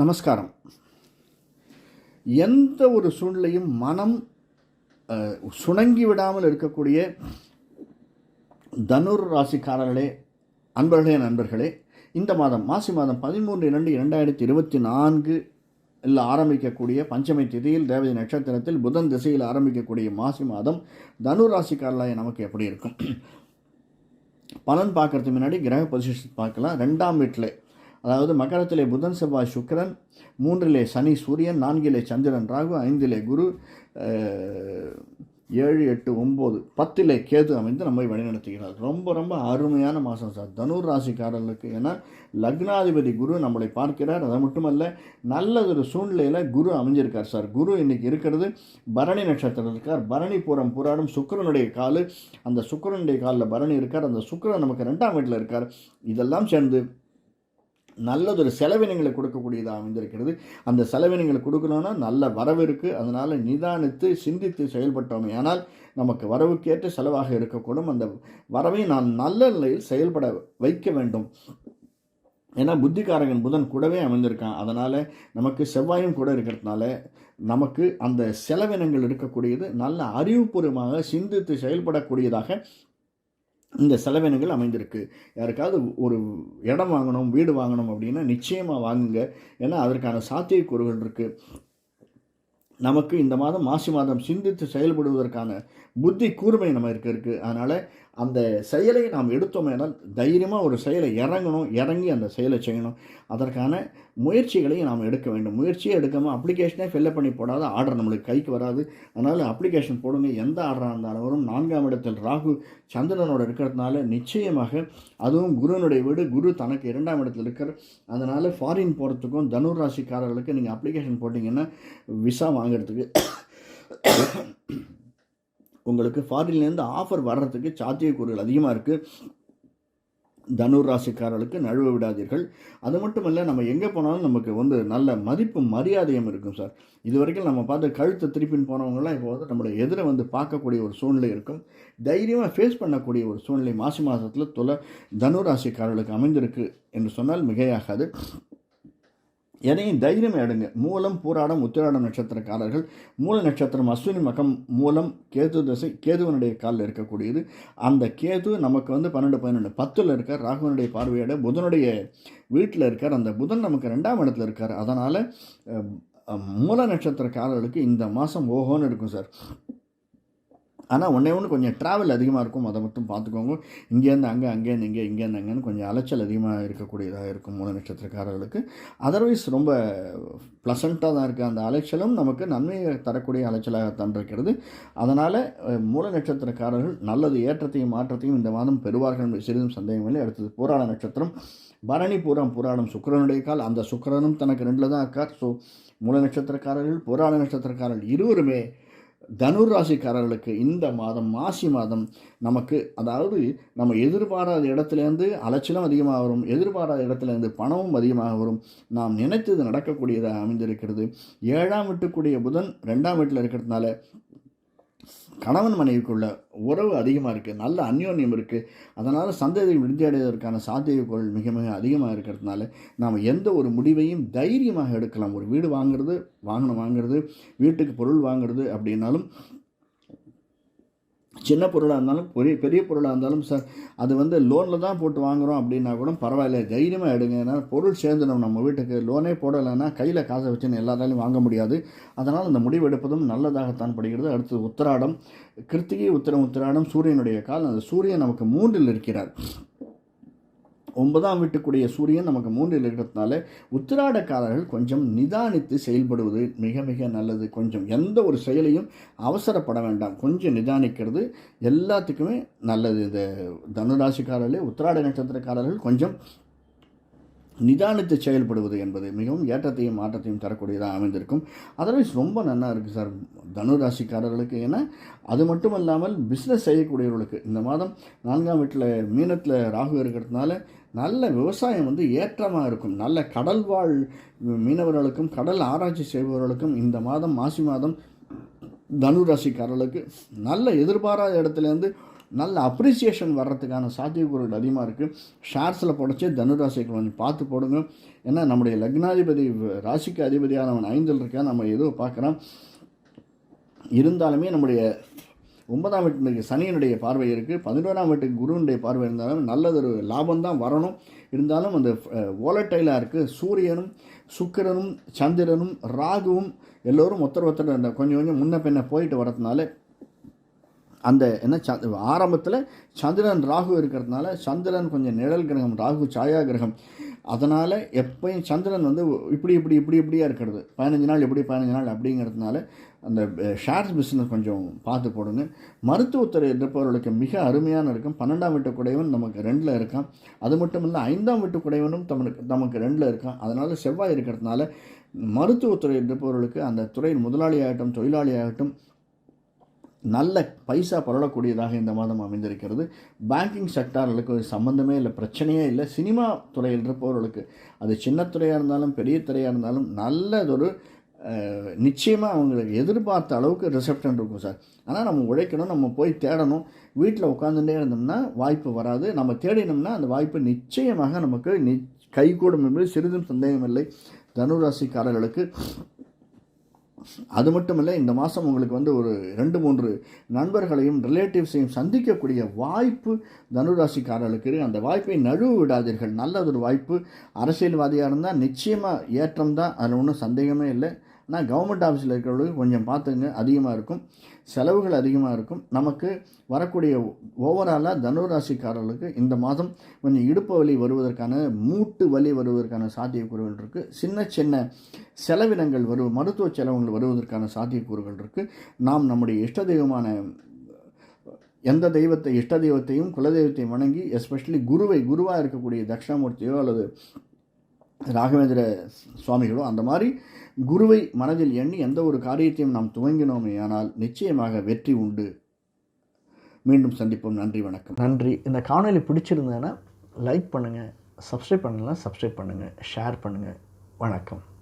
நமஸ்காரம். எந்த ஒரு சூழ்நிலையும் மனம் சுணங்கி விடாமல் இருக்கக்கூடிய தனுர் ராசிக்காரர்களே அன்பர்களே நண்பர்களே இந்த மாதம் மாசி மாதம் பதிமூன்று இரண்டு இரண்டாயிரத்தி இருபத்தி நான்கு இல்லை ஆரம்பிக்கக்கூடிய பஞ்சமி திதியில் தேவதை நட்சத்திரத்தில் புதன் திசையில் ஆரம்பிக்கக்கூடிய மாசி மாதம் தனுர் ராசிக்காரர்களாக நமக்கு எப்படி இருக்கும்? பலன் பார்க்கறதுக்கு முன்னாடி கிரக பொசிஷன் பார்க்கலாம். ரெண்டாம் வீட்டில் அதாவது மகரத்திலே புதன் செவ்வாய் சுக்கிரன் மூன்றிலே சனி சூரியன் நான்கிலே சந்திரன் ராகு ஐந்திலே குரு ஏழு எட்டு ஒம்பது பத்திலே கேது அமைந்து நம்மை வழிநடத்துகிறார். ரொம்ப ரொம்ப அருமையான மாதம் சார். தனுர் ராசிக்காரர்களுக்கு ஏன்னா லக்னாதிபதி குரு நம்மளை பார்க்கிறார். அது மட்டுமல்ல நல்லதொரு சூழ்நிலையில் குரு அமைஞ்சிருக்கார் சார். குரு இன்றைக்கி இருக்கிறது பரணி நட்சத்திரம் இருக்கார் பரணி பூரம் புராடும் சுக்கிரனுடைய காலு. அந்த சுக்கிரனுடைய காலில் பரணி இருக்கார். அந்த சுக்கிரன் நமக்கு ரெண்டாம் வீட்டில் இருக்கார். இதெல்லாம் சேர்ந்து நல்லதொரு செலவினங்களை கொடுக்கக்கூடியதாக அமைந்திருக்கிறது. அந்த செலவினங்களை கொடுக்கணும்னா நல்ல வரவு இருக்குது அதனால் நிதானித்து சிந்தித்து செயல்பட்டோமே ஆனால் நமக்கு வரவுக்கேற்ற செலவாக இருக்கக்கூடும். அந்த வரவை நான் நல்ல நிலையில் செயல்பட வைக்க வேண்டும். ஏன்னா புத்திகாரகன் புதன் கூடவே அமைந்திருக்கான். அதனால் நமக்கு செவ்வாயும் கூட இருக்கிறதுனால நமக்கு அந்த செலவினங்கள் இருக்கக்கூடியது நல்ல அறிவுபூர்வமாக சிந்தித்து செயல்படக்கூடியதாக இந்த செலவினங்கள் அமைந்திருக்கு. யாருக்காவது ஒரு இடம் வாங்கணும் வீடு வாங்கணும் அப்படின்னா நிச்சயமாக வாங்குங்க. ஏன்னா அதற்கான சாத்தியக்கூறுகள் இருக்குது நமக்கு இந்த மாதம் மாசி மாதம் சிந்தித்து செயல்படுவதற்கான புத்தி கூர்மை நம்ம இருக்க இருக்குது அதனால் அந்த செயலை நாம் எடுத்தோம் எடுத்தோமேனால் தைரியமாக ஒரு செயலை இறங்கணும் இறங்கி அந்த செயலை செய்யணும். அதற்கான முயற்சிகளை நாம் எடுக்க வேண்டும். முயற்சியே எடுக்காமல் அப்ளிகேஷனே ஃபில்லப் பண்ணி போடாத ஆர்டர் நம்மளுக்கு கைக்கு வராது. அதனால் அப்ளிகேஷன் போடுங்க. எந்த ஆர்டராக இருந்தாலும் வரும். நான்காம் இடத்தில் ராகு சந்திரனோட இருக்கிறதுனால நிச்சயமாக அதுவும் குருவனுடைய வீடு. குரு தனக்கு இரண்டாம் இடத்தில் இருக்கிற அதனால் ஃபாரின் போகிறதுக்கும் தனுர் ராசிக்காரர்களுக்கு நீங்கள் அப்ளிகேஷன் போட்டிங்கன்னா விசா வாங்கிறதுக்கு உங்களுக்கு ஃபாரின்லேருந்து ஆஃபர் வர்றதுக்கு சாத்தியக்கூறுகள் அதிகமாக இருக்குது தனுர் ராசிக்காரர்களுக்கு நழுவ விடாதீர்கள். அது மட்டும் இல்லை நம்ம எங்கே போனாலும் நமக்கு வந்து நல்ல மதிப்பு மரியாதையும் இருக்கும் சார் இது வரைக்கும் நம்ம பார்த்து கழுத்தை திருப்பின்னு போனவங்களாம் இப்போ வந்து நம்மளை எதிரை வந்து பார்க்கக்கூடிய ஒரு சூழ்நிலை இருக்கும். தைரியமாக ஃபேஸ் பண்ணக்கூடிய ஒரு சூழ்நிலை மாசி மாதத்தில் துல தனுராசிக்காரர்களுக்கு அமைந்திருக்கு என்று சொன்னால் மிகையாகாது. எதையும் தைரியம் எடுங்க. மூலம் பூராடம் உத்திராடம் நட்சத்திரக்காரர்கள் மூல நட்சத்திரம் அஸ்வினி மகம் மூலம் கேது தசை கேதுவனுடைய காலில் இருக்கக்கூடியது. அந்த கேது நமக்கு வந்து பன்னெண்டு பதினொன்று பத்தில் இருக்கார். ராகுவனுடைய பார்வையோட புதனுடைய வீட்டில் இருக்கார். அந்த புதன் நமக்கு ரெண்டாம் இடத்துல இருக்கார். அதனால் மூல நட்சத்திரக்காரர்களுக்கு இந்த மாதம் ஓஹோன்னு இருக்கும் சார். ஆனால் ஒன்றே ஒன்று கொஞ்சம் ட்ராவல் அதிகமாக இருக்கும். அதை மட்டும் பார்த்துக்கோங்க. இங்கேருந்து அங்கே அங்கேருந்து இங்கே இங்கேருந்து அங்கேன்னு கொஞ்சம் அலைச்சல் அதிகமாக இருக்கக்கூடியதாக இருக்கும் மூல நட்சத்திரக்காரர்களுக்கு. அதர்வைஸ் ரொம்ப ப்ளசண்ட்டாக தான் இருக்குது அந்த அலைச்சலும் நமக்கு நன்மையை தரக்கூடிய அலைச்சலாகத்தான் இருக்கிறது. அதனால் மூல நட்சத்திரக்காரர்கள் நல்லது ஏற்றத்தையும் மாற்றத்தையும் இந்த மாதம் பெறுவார்கள் என்பது சிறிதும் சந்தேகமில்லை அடுத்தது போராட நட்சத்திரம். பரணி பூரம் புராணம் சுக்கிரனுடைய கால். அந்த சுக்கரனும் தனக்கு ரெண்டில் தான் இருக்கார் ஸோ மூல நட்சத்திரக்காரர்கள் புராண நட்சத்திரக்காரர்கள் இருவருமே தனுர் ராசிக்காரர்களுக்கு இந்த மாதம் மாசி மாதம் நமக்கு அதாவது நம்ம எதிர்பாராத இடத்துலேருந்து அலைச்சலும் அதிகமாக வரும் எதிர்பாராத இடத்துலேருந்து பணமும் அதிகமாக வரும். நாம் நினைத்தது நடக்கக்கூடியதாக அமைந்திருக்கிறது. ஏழாம் வீட்டுக்குரிய புதன் ரெண்டாம் வீட்டில் இருக்கிறதுனால கணவன் மனைவிக்குள்ள உறவு அதிகமாக இருக்குது நல்ல அந்யோன்யம் இருக்குது அதனால் சந்ததி விருத்தி அடைவதற்கான சாத்தியக்கூறுகள் மிக மிக அதிகமாக இருக்கிறதுனால நாம் எந்த ஒரு முடிவையும் தைரியமாக எடுக்கலாம். ஒரு வீடு வாங்குறது வாகனம் வாங்குறது வீட்டுக்கு பொருள் வாங்குறது அப்படின்னாலும் சின்ன பொருளாக இருந்தாலும் பெரிய பெரிய பொருளாக இருந்தாலும் சார் அது வந்து லோனில் தான் போட்டு வாங்குகிறோம் அப்படின்னா கூட பரவாயில்ல. தைரியமாக எடுங்க. ஏன்னா பொருள் சேர்ந்துடும் நம்ம வீட்டுக்கு. லோனே போடலைன்னா கையில் காசை வச்சுன்னு எல்லாராலையும் வாங்க முடியாது. அதனால் அந்த முடிவு எடுப்பதும் நல்லதாகத்தான் படுகிறது. அடுத்து உத்திராடம். கிருத்திகை உத்திரம் உத்திராடம் சூரியனுடைய கால் அந்த சூரியன் நமக்கு மூன்றில் இருக்கிறார். ஒன்பதாம் வீட்டுக்குரிய சூரியன் நமக்கு மூன்றில் இருக்கிறதுனால உத்திராடக்காரர்கள் கொஞ்சம் நிதானித்து செயல்படுவது மிக மிக நல்லது. கொஞ்சம் எந்த ஒரு செயலையும் அவசரப்பட வேண்டாம். கொஞ்சம் நிதானிக்கிறது எல்லாத்துக்குமே நல்லது. இந்த தனுராசிக்காரர்களே உத்திராட நட்சத்திரக்காரர்கள் கொஞ்சம் நிதானித்து செயல்படுவது என்பது மிகவும் ஏற்றத்தையும் மாற்றத்தையும் தரக்கூடியதாக அமைந்திருக்கும். அதர்வைஸ் ரொம்ப நல்லா இருக்குது சார். தனுராசிக்காரர்களுக்கு ஏன்னா அது மட்டும் இல்லாமல் பிஸ்னஸ் செய்யக்கூடியவர்களுக்கு. இந்த மாதம் நான்காம் வீட்டில் மீனத்தில் ராகு இருக்கிறதுனால நல்ல விவசாயம் வந்து ஏற்றமாக இருக்கும். நல்ல கடல் வாழ் மீனவர்களுக்கும் கடல் ஆராய்ச்சி செய்பவர்களுக்கும் இந்த மாதம் மாசி மாதம் தனுராசிக்காரர்களுக்கு நல்ல எதிர்பாராத இடத்துலேருந்து நல்ல அப்ரிசியேஷன் வர்றதுக்கான சாத்தியக்கூறுகள் அதிகமாக இருக்குது ஷேர்ஸில் போடச்சே தனுராசிக்கு கொஞ்சம் பார்த்து போடுங்க. ஏன்னா நம்முடைய லக்னாதிபதி ராசிக்கு அதிபதியானவன் ஐந்தில் இருக்கா நம்ம ஏதோ பார்க்குறோம். இருந்தாலுமே நம்முடைய ஒன்பதாம் வீட்டுக்கு சனியனுடைய பார்வை இருக்குது பதினோராம் வீட்டுக்கு குருவினுடைய பார்வை இருந்தாலும் நல்லதொரு லாபம் தான் வரணும். இருந்தாலும் அந்த ஓலட்டைலாக இருக்குது சூரியனும் சுக்கிரனும் சந்திரனும் ராகுவும் எல்லோரும் ஒருத்தர் ஒருத்தர் கொஞ்சம் கொஞ்சம் முன்ன பின்ன போயிட்டு வரதுனால அந்த என்ன ச ஆரம்பத்தில் சந்திரன் ராகு இருக்கிறதுனால சந்திரன் கொஞ்சம் நிழல் கிரகம் ராகு சாயா கிரகம். அதனால் எப்பயும் சந்திரன் வந்து இப்படி இப்படி இப்படி இப்படியாக இருக்கிறது. பதினஞ்சு நாள் இப்படி பதினஞ்சு நாள் அப்படிங்கிறதுனால அந்த ஷேர்ஸ் பிஸ்னஸ் கொஞ்சம் பார்த்து போடுங்க. மருத்துவத்துறை இருப்பவர்களுக்கு மிக அருமையான இருக்கும். பன்னெண்டாம் வீட்டு குடைவன் நமக்கு ரெண்டில் இருக்கான். அது மட்டும் இல்லை ஐந்தாம் வீட்டு குடைவனும் தமக்கு நமக்கு ரெண்டில் இருக்கான். அதனால் செவ்வாய் இருக்கிறதுனால மருத்துவத்துறை இருப்பவர்களுக்கு அந்த துறையின் முதலாளியாகட்டும் தொழிலாளியாகட்டும் நல்ல பைசா பரவக்கூடியதாக இந்த மாதம் அமைந்திருக்கிறது. பேங்கிங் செக்டார்களுக்கு ஒரு சம்மந்தமே இல்லை பிரச்சனையே இல்லை. சினிமா துறையில் இருப்பவர்களுக்கு அது சின்ன துறையாக இருந்தாலும் பெரிய துறையாக இருந்தாலும் நல்லதொரு நிச்சயமாக அவங்களுக்கு எதிர்பார்த்த அளவுக்கு ரிசப்ஷன் இருக்கும் சார். ஆனால் நம்ம உழைக்கணும் நம்ம போய் தேடணும். வீட்டில் உட்காந்துட்டே இருந்தோம்னா வாய்ப்பு வராது. நம்ம தேடினோம்னா அந்த வாய்ப்பு நிச்சயமாக நமக்கு நி கைகூடும் என்பது சிறிதும் சந்தேகம் இல்லை தனுராசிக்காரர்களுக்கு அது மட்டும் இல்லை இந்த மாதம் உங்களுக்கு வந்து ஒரு ரெண்டு மூன்று நண்பர்களையும் ரிலேட்டிவ்ஸையும் சந்திக்கக்கூடிய வாய்ப்பு தனுராசிக்காரர்களுக்கு இருக்குது அந்த வாய்ப்பை நழுவு விடாதீர்கள் நல்லதொரு வாய்ப்பு. அரசியல்வாதியாக இருந்தால் நிச்சயமாக ஏற்றம் தான் அதில் ஒன்றும் சந்தேகமே இல்லை. ஆனால் கவர்மெண்ட் ஆஃபீஸில் இருக்கிறவங்களுக்கு கொஞ்சம் பார்த்துங்க அதிகமாக இருக்கும். செலவுகள் அதிகமாக இருக்கும். நமக்கு வரக்கூடிய ஓவராலாக தனுராசிக்காரர்களுக்கு இந்த மாதம் கொஞ்சம் இடுப்பு வலி வருவதற்கான மூட்டு வலி வருவதற்கான சாத்தியக்கூறுகள் இருக்குது சின்ன சின்ன செலவினங்கள் வரு மருத்துவ செலவுகள் வருவதற்கான சாத்தியக்கூறுகள் இருக்குது நாம் நம்முடைய இஷ்ட தெய்வமான எந்த தெய்வத்தை இஷ்ட தெய்வத்தையும் குலதெய்வத்தையும் வணங்கி எஸ்பெஷலி குருவை குருவாக இருக்கக்கூடிய தட்சிணாமூர்த்தியோ அல்லது ராகவேந்திர சுவாமிகளோ அந்த மாதிரி குருவை மனதில் எண்ணி எந்த ஒரு காரியத்தையும் நாம் துவங்கினோமே ஆனால் நிச்சயமாக வெற்றி உண்டு. மீண்டும் சந்திப்போம். நன்றி வணக்கம். நன்றி. இந்த காணொலி பிடிச்சிருந்தேன்னா லைக் பண்ணுங்கள் சப்ஸ்கிரைப் பண்ணலாம் சப்ஸ்கிரைப் பண்ணுங்கள் ஷேர் பண்ணுங்கள் வணக்கம்.